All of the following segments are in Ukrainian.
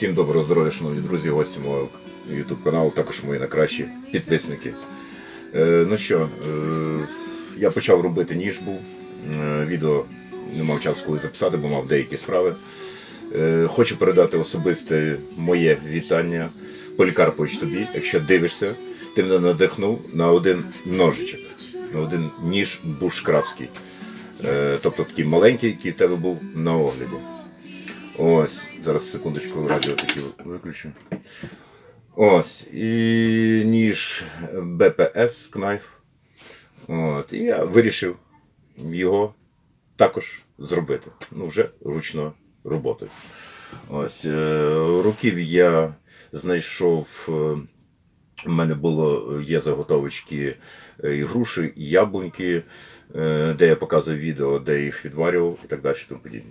Всім доброго здоров'я, шановні друзі, гості мого YouTube каналу, також мої найкращі підписники. Е, ну що, е, я почав робити ніж був. Е, відео не мав часу коли записати, бо мав деякі справи. Е, хочу передати особисте моє вітання Полікарпович тобі, якщо дивишся, ти мене надихнув на один ножичок, на один ніж бушкрафський. Е, тобто такий маленький, який в тебе був на огляді. Ось, зараз секундочку радіо таки виключу. Ось. І ніж БПС Knife. От. І я вирішив його також зробити. Ну, вже ручною роботою. Ось. е, Руків я знайшов. е, У мене було є заготовочки е, і груші, і яблуньки, е, де я показував відео, де їх відварював і так далі. Тому подібне.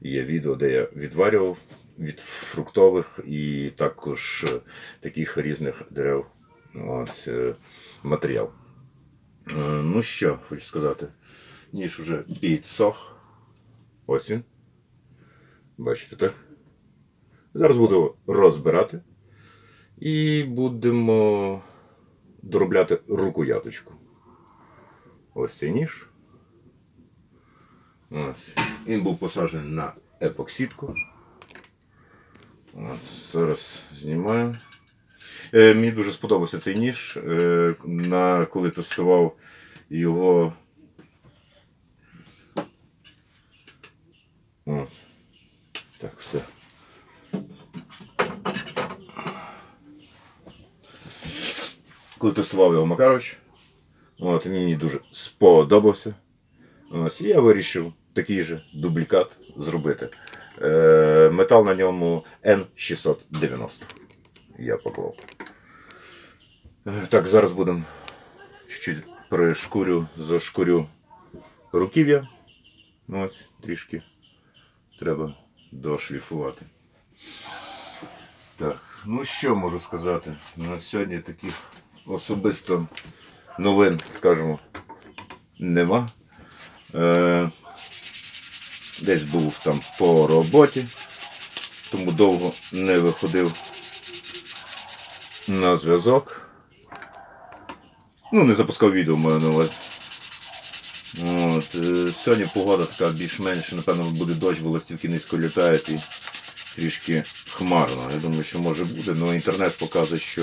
Є відео, де я відварював від фруктових і також е, таких різних дерев ось, е, матеріал. Е, Ну що, хочу сказати, ніж вже підсох. Ось він. Бачите, так? Зараз буду розбирати і будемо доробляти рукояточку. Ось цей ніж. Ось. Він був посаджений на епоксидку. От, зараз знімаю. Е, мені дуже сподобався цей ніж. Е, на, коли тестував його. От. Так, все. Коли тестував його Макарович, от, він мені дуже сподобався. Ось, і я вирішив такий же дублікат зробити. Е, метал на ньому N690. Я поклав. Е, Так, зараз будемо чуть пришкурю, зашкурю руків'я. Ну, Ось, трішки треба дошліфувати. Так, ну що можу сказати? На сьогодні таких особисто новин, скажімо, нема. Е, десь був там по роботі, тому довго не виходив на зв'язок. Ну, не запускав відео маю на увазі. От, е, сьогодні погода така більш-менш, напевно, буде дощ, бо листівки низько літають і трішки хмарно. Я думаю, що може буде, але інтернет показує, що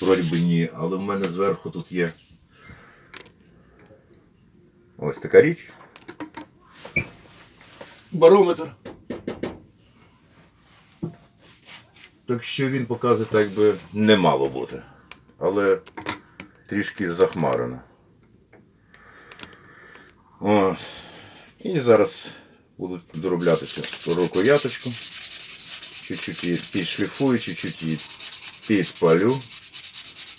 вроді би ні, але в мене зверху тут є ось така річ. Барометр. Так що він показує так би не мало бути. Але трішки захмарено. О. І зараз буду доробляти цю рукояточку. Чуть-чуть її підшліфую, чуть-чуть її підпалю,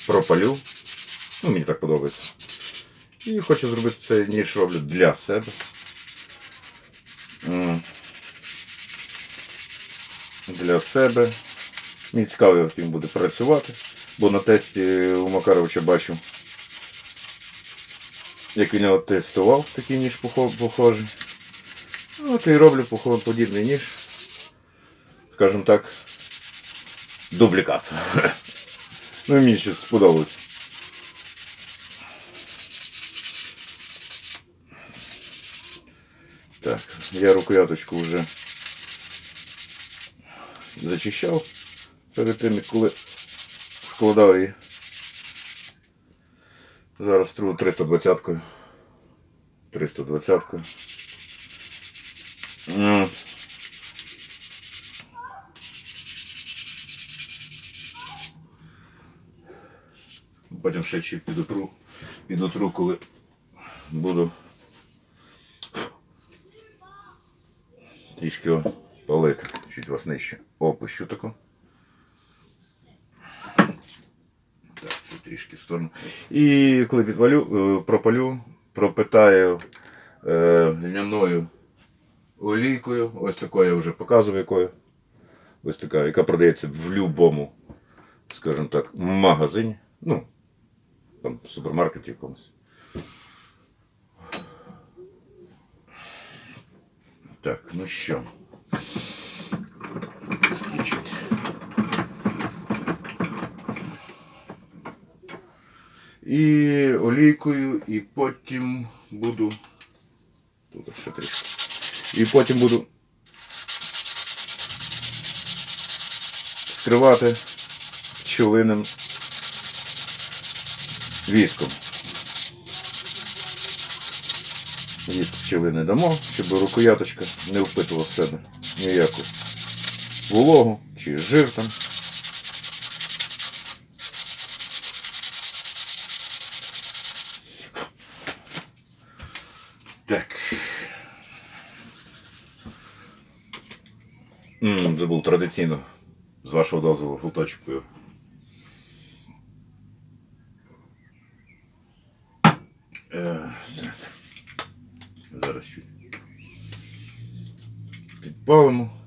пропалю. Ну, мені так подобається. І хочу зробити цей ніж роблю для себе. Для себе. Мені цікаво, як він буде працювати, бо на тесті у Макаровича бачу, як він його тестував, такий ніж похожий. Ну, От і роблю подібний ніж. Скажімо так, дублікат. Ну і мені щось сподобалось. Так, я рукояточку вже зачищав перед тим, коли складав її. Зараз тру 320-кою. 320-кою. Ну. Потім ще ще підотру, підотру, коли буду трішки його палити, чуть вас нижче опущу таку. Так, це трішки в сторону. І коли підвалю, е, пропалю, пропитаю е, льняною олійкою. Ось такою я вже показував якою. Ось така, яка продається в будь-якому, скажімо так, магазині. Ну, там супермаркеті якомусь. Так, ну що? Включить. І олійкою, і потім буду... Тут ще трішки. І потім буду скривати пчелиним віском. Віск пчелини дамо, щоб рукояточка не впитувала в себе ніяку вологу чи жир там. Так. М, забув традиційно, з вашого дозволу, флоточок Vamos.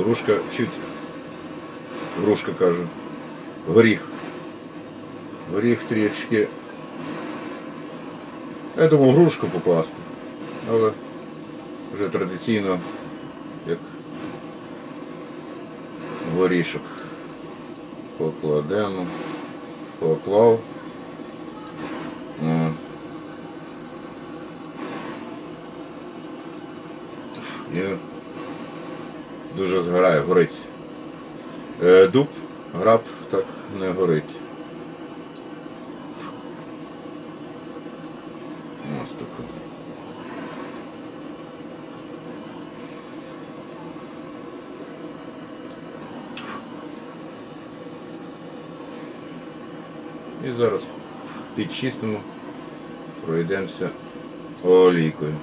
Грушка чуть. Грушка кажу. Горіх. Горіх трішки. Я думав грушку покласти. Але вже традиційно як горішок. Покладемо. Поклав. О. І дуже згорає, горить. Е, дуб, граб так не горить. Ось таке. І зараз підчистимо, пройдемося олійкою.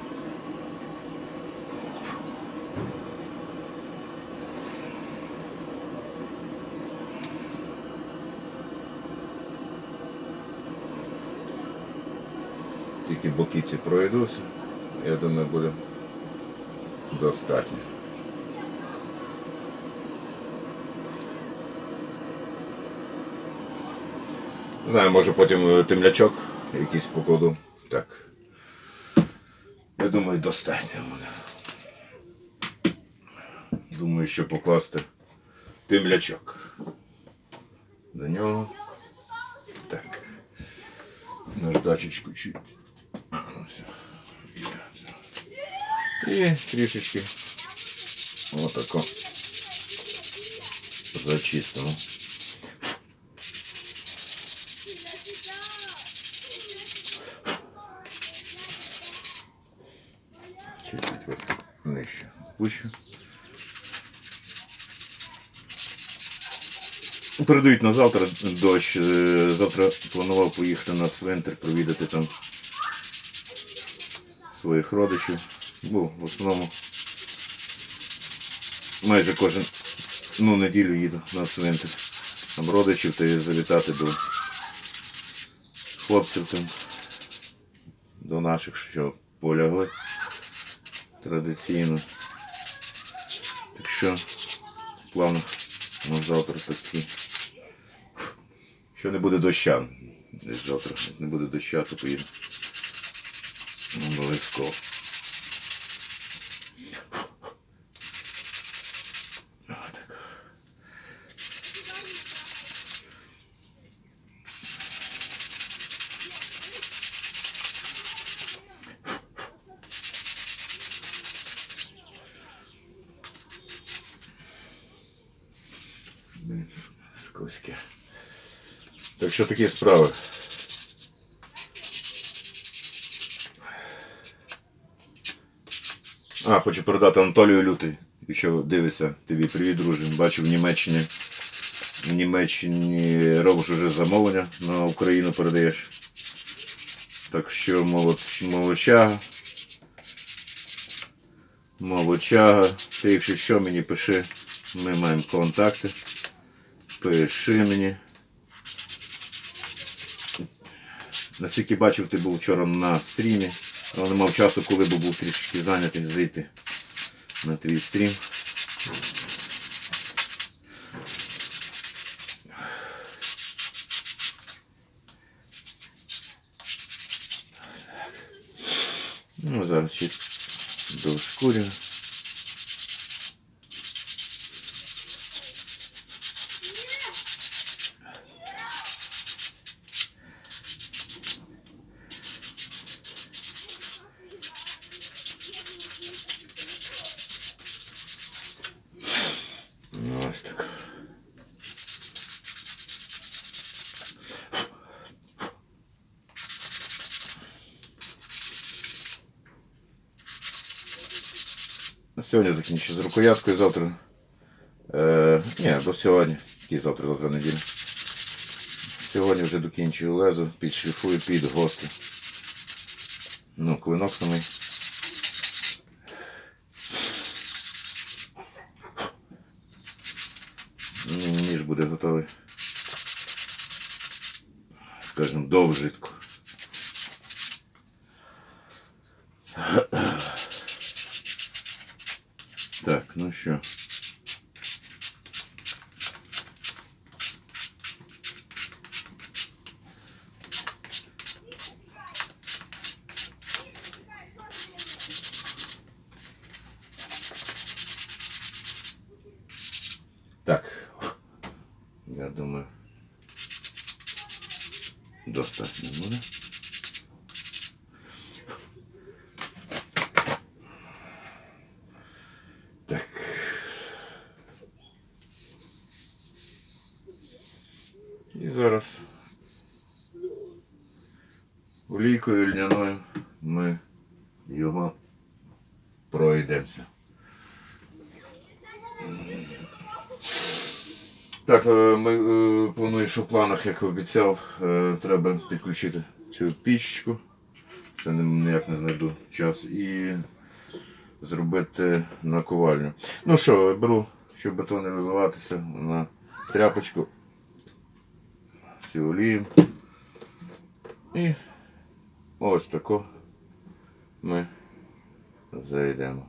Тільки боки ці пройдуся, я думаю, буде достатньо. Не знаю, може потім е, темлячок якийсь покладу. Так. Я думаю, достатньо буде. Думаю, що покласти темлячок. До нього. Так. Наждачечку чуть. А, ну все. Є це. І трішечки. Отако. Зачистимо. Чуть-чуть вот нижче спущу. Передають на завтра дощ. Е, Завтра планував поїхати на цвинтар, провідати там своїх родичів. Бо в основному майже кожен ну, неділю їду на цвинтар. Там родичів та й завітати до хлопців там, до наших, що полягли традиційно. Так що в планах на завтра такі. Що не буде доща. Десь завтра не буде доща, то поїду. Обов'язково. Скользке. Так що такі справи. А, хочу передати Анатолію Лютий. Якщо дивишся, тобі привіт, друже. Бачу в Німеччині. В Німеччині робиш уже замовлення на Україну передаєш. Так що молоч... молочага. Молочага. Ти якщо що мені пиши. Ми маємо контакти. Пиши мені. Наскільки бачив, ти був вчора на стрімі, але не мав часу, коли б був трішки зайнятий зайти на твій стрім. Ну, зараз ще дошкурю. Ну, ось так. На Сьогодні закінчу з рукояткою, завтра. Е, ні, до сьогодні. Який завтра, завтра неділя. Сьогодні вже докінчую лезо, підшліфую під гости. Ну, клинок самий. Ніж буде готовий. Скажем, довжитку. Що. Так. Я думаю. Достатньо буде. Так, е, ми е, плануємо, що в планах, як обіцяв, е, треба підключити цю пічку. Це ніяк не знайду час. І зробити наковальню. Ну що, беру, щоб бетон не виливатися на тряпочку. Цю олію. І ось тако ми зайдемо.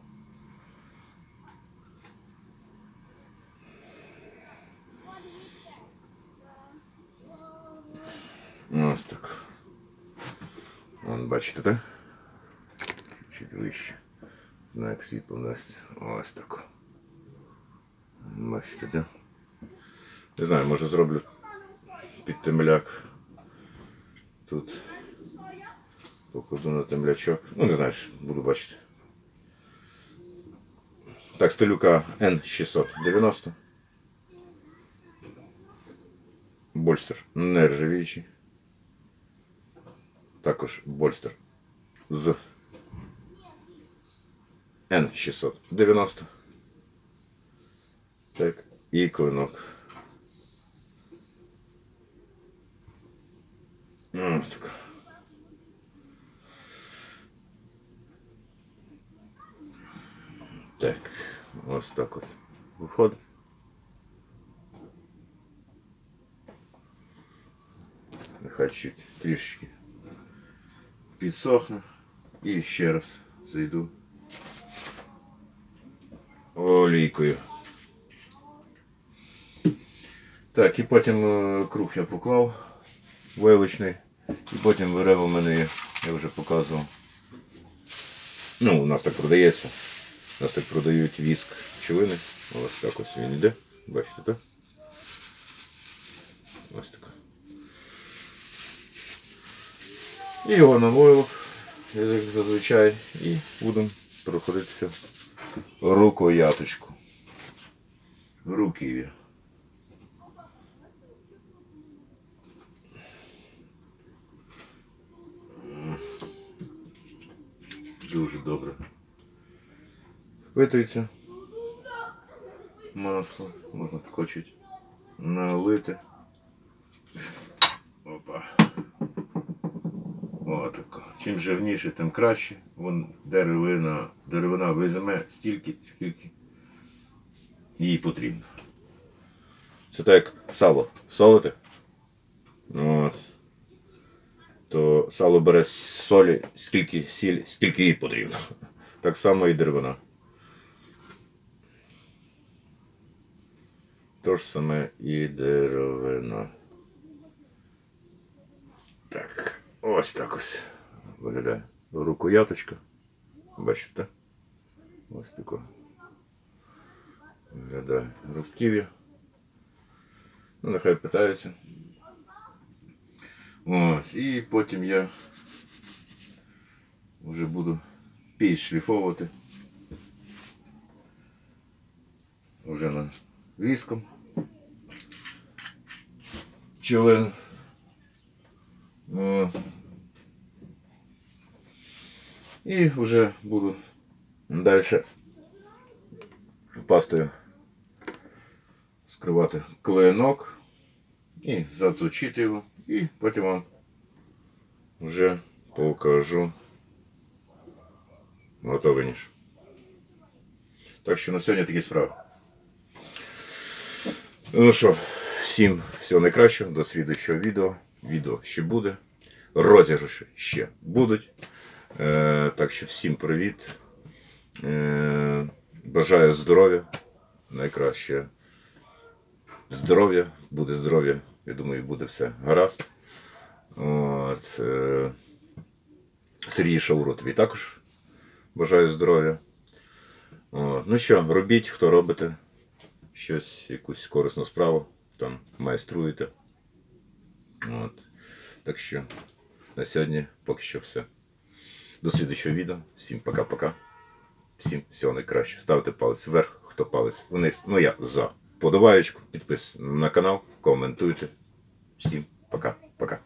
Ось так. Вон, бачите, так? Чуть вище. Ну, як світло дасть. Ось так. Бачите, де? Не знаю, може зроблю під темляк. Тут покладу на темлячок. Ну, не знаю, ж, буду бачити. Так, стелюка N690. Больстер нержавіючий. Також больстер з N690. Так, і клинок. Ось так. Так, ось так от виходить. Нехай чуть трішечки підсохне. І ще раз зайду олійкою. Так, і потім е, круг я поклав вилочний. І потім вирево в мене є, я вже показував. Ну, у нас так продається. У нас так продають віск пчелини. Ось так ось він іде. Бачите, так? Ось так. І його на як зазвичай, і будемо проходитися рукояточку. Руків'я. Дуже добре. Впитується масло, можна тако чуть налити. Опа. Отако. Чим жирніше, тим краще. Вон деревина, деревина визиме стільки, скільки їй потрібно. Це так як сало солите. От. То сало бере солі, скільки сіль, скільки їй потрібно. Так само і деревина. То ж саме і деревина. Так, ось так ось виглядає. Рукояточка. Бачите? Ось тако. Виглядає руків'я. Ну, нехай питаються. Ось, і потім я вже буду підшліфовувати. Вже на віском. Член. І вже буду далі пастою скривати клинок і заточити його, і потім вам вже покажу готовий ніж. Так що на сьогодні такі справи. Ну що, всім всього найкращого, до слідуючого відео. Відео ще буде. Розіграші ще будуть. Е, так що всім привіт. Е, бажаю здоров'я. Найкраще здоров'я, буде здоров'я. Я думаю, буде все гаразд. От, е, Сергій Шауру тобі також бажаю здоров'я. Ну що, робіть, хто робите щось, якусь корисну справу, там майструєте. От. Так що на сьогодні поки що все. До слідчого відео. Всім пока-пока. Всім всього найкраще. Ставте палець вверх, хто палець вниз. Ну я за. Подобаєчку, підписуйтесь на канал, коментуйте. Всім пока-пока.